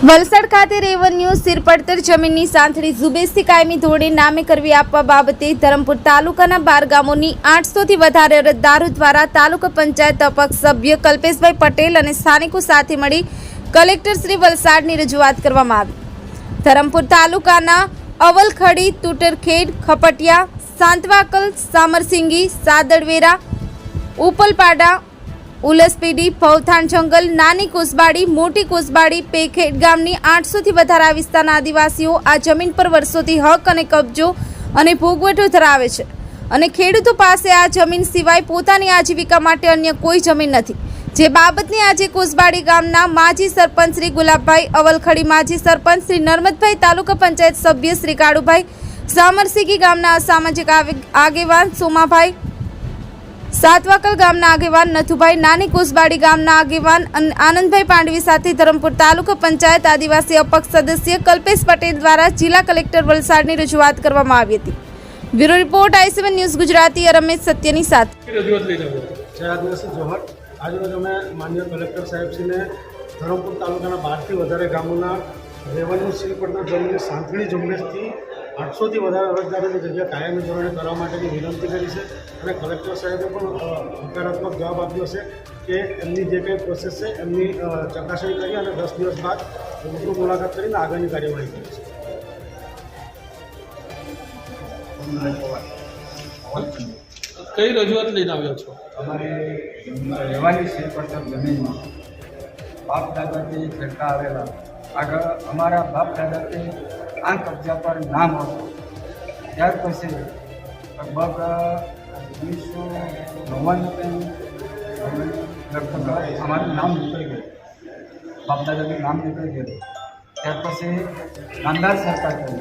વલસાડ ખાતે રેવન્યુ સિરપડતર જમીનની સાંથળી ઝુબેસથી કાયમી ધોરણે નામે કરવી આપવા બાબતે ધરમપુર તાલુકાના બાર ગામોની આઠસોથી વધારે અરજદારો દ્વારા તાલુકા પંચાયત અપક્ષ સભ્ય કલ્પેશભાઈ પટેલ અને સ્થાનિકો સાથે મળી કલેક્ટર શ્રી વલસાડની રજૂઆત કરવામાં આવી. ધરમપુર તાલુકાના અવલખડી, તુટરખેડ, ખપટિયા, સાંતવાકલ, સામરસિંગી, સાદડવેરા, ઉપલપાડા ઉલસપીડી ભવથાણ જંગલ, નાની કોસબાડી, મોટી કોસબાડી, પેખેડ ગામની આઠસોથી વધારે વિસ્તારના આદિવાસીઓ આ જમીન પર વર્ષોથી હક અને કબજો અને ભોગવટો ધરાવે છે. અને ખેડૂતો પાસે આ જમીન સિવાય પોતાની આજીવિકા માટે અન્ય કોઈ જમીન નથી. જે બાબતની આજે કોસબાડી ગામના માજી સરપંચ શ્રી ગુલાબભાઈ અવલખડી, માજી સરપંચ શ્રી નર્મદભાઈ તાલુકા પંચાયત સભ્ય શ્રી કાળુભાઈ સામરસિંગી ગામના અસામાજિક આગેવાન સોમાભાઈ સાતવાકલ ગામના આગેવાન નથુભાઈ નાની કોસબાડી ગામના આગેવાન આનંદભાઈ પાંડવી સાથે ધરમપુર તાલુકા પંચાયત આદિવાસી અપક્ષ સદસ્ય કલ્પેશ પટેલ દ્વારા જિલ્લા કલેક્ટર વલસાડની રજૂઆત કરવામાં આવી હતી. Bureau report I news Gujarati Ramesh સત્યની સાથે. ધરમપુર તાલુકાના બારથી વધારે ગામોના રેવન્યુ શ્રી જમીન સાંથણી ઝુંબેશથી આઠસોથી વધારે અરજદારોની જગ્યા કાયમી ધોરણે કરવા માટેની વિનંતી કરી છે અને કલેક્ટર સાહેબે પણ હકારાત્મક જવાબ આપ્યો છે કે એમની જે કંઈ પ્રોસેસ છે એમની ચકાસણી કરી અને દસ દિવસ બાદ રૂબરૂ મુલાકાત કરીને આગળની કાર્યવાહી કરી છે. કઈ રજૂઆત લઈને આવ્યો છો? અમારે રહેવાની છે પડતર જમીનમાં. બાપ દાદાથી છેડકા આવેલા. આગળ અમારા બાપ દાદાથી આ કબજા પર નામ હતું. ત્યાર પછી લગભગ ઓગણીસો નવ્વાણું લગભગ અમારું નામ નીકળી ગયું. બાપ દાદાનું નામ નીકળી ગયું. ત્યાર પછી નામદાર સરકાર કરી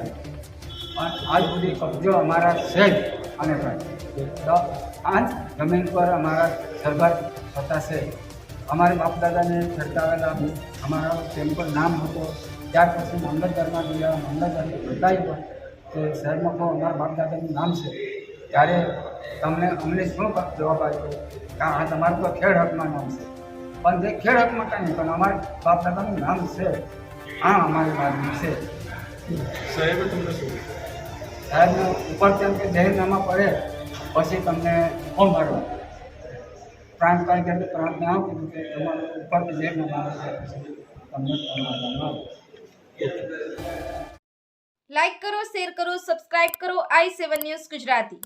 પણ આજ સુધી કબજો અમારા છે જ અને તો આ જમીન પર અમારા સરકાર થતા છે. અમારે બાપ દાદાને છડકાવેલા અમારા તેમ નામ હતો ત્યાર પછી મામલતદારમાં ગયા મામલતદારને બતાવ્યું પણ કે શહેરમાં પણ અમારા બાપ દાદાનું નામ છે. ત્યારે તમને અમને શું જવાબ આપ્યો? કે આ તમારું તો ખેડ હકમાં નામ છે. પણ તે ખેડ હકમાં કાંઈ નહીં પણ અમારા બાપ દાદાનું નામ છે. આ અમારી બાજુ છે. સાહેબ તમને શું? સાહેબ ઉપર તેમ કે જાહેરનામા પડે પછી તમને ફોન મારો પ્રાંત કાંઈ કે પ્રાંતને આવું કીધું કે તમારું ઉપર જાહેરનામા આવશે તમને ફોન ભરવાનો આવે લાઈક કરો શેર કરો સબસ્ક્રાઇબ કરો. I seven news Gujarati.